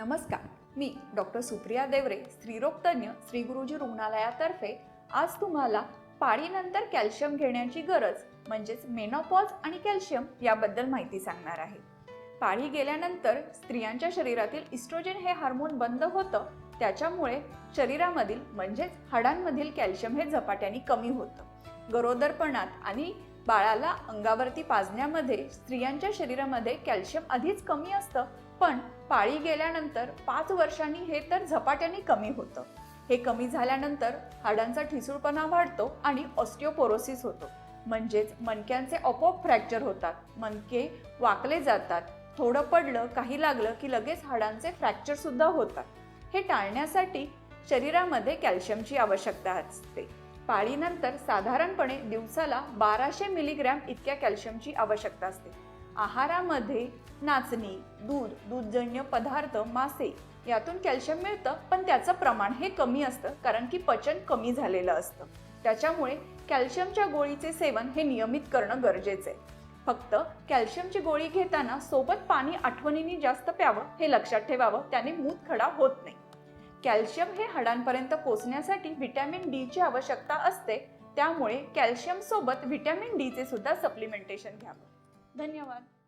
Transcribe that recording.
नमस्कार. मी डॉक्टर सुप्रिया देवरे स्त्रीरोगतज्ञ श्री गुरुजी रुग्णालयातर्फे आज तुम्हाला पाळीनंतर कॅल्शियम घेण्याची गरज म्हणजेच मेनोपॉज आणि कॅल्शियम याबद्दल माहिती सांगणार आहे. पाळी गेल्यानंतर स्त्रियांच्या शरीरातील इस्ट्रोजेन हे हार्मोन बंद होतं त्याच्यामुळे शरीरामधील म्हणजेच हाडांमधील कॅल्शियम हे झपाट्याने कमी होतं. गरोदरपणात आणि बाळाला अंगावरती पाजण्यामध्ये स्त्रियांच्या शरीरामध्ये कॅल्शियम आधीच कमी असतं पण पाळी गेल्यानंतर पाच वर्षांनी हे तर झपाट्याने कमी होतं. हे कमी झाल्यानंतर हाडांचा ठिसूळपणा वाढतो आणि ऑस्टिओपोरोसिस होतो. म्हणजेच मणक्यांचे आपोआप फ्रॅक्चर होतात. मणके वाकले जातात. थोडं पडलं काही लागलं की लगेच हाडांचे फ्रॅक्चर सुद्धा होतात. हे टाळण्यासाठी शरीरामध्ये कॅल्शियमची आवश्यकता असते. पाळीनंतर साधारणपणे दिवसाला बाराशे मिलीग्रॅम इतक्या कॅल्शियमची आवश्यकता असते. आहारामध्ये नाचणी दूध दूधजन्य पदार्थ मासे यातून कॅल्शियम मिळतं पण त्याचं प्रमाण हे कमी असतं कारण की पचन कमी झालेलं असतं. त्याच्यामुळे कॅल्शियमच्या गोळीचे सेवन हे नियमित करणं गरजेचं आहे. फक्त कॅल्शियमची गोळी घेताना सोबत पाणी आठवणीने जास्त प्यावं हे लक्षात ठेवावं त्याने मूतखडा होत नाही. कॅल्शियम हे हाडांपर्यंत पोचण्यासाठी व्हिटॅमिन डी ची आवश्यकता असते त्यामुळे कॅल्शियम सोबत व्हिटॅमिन डी चे सुद्धा सप्लिमेंटेशन घ्यावं. धन्यवाद.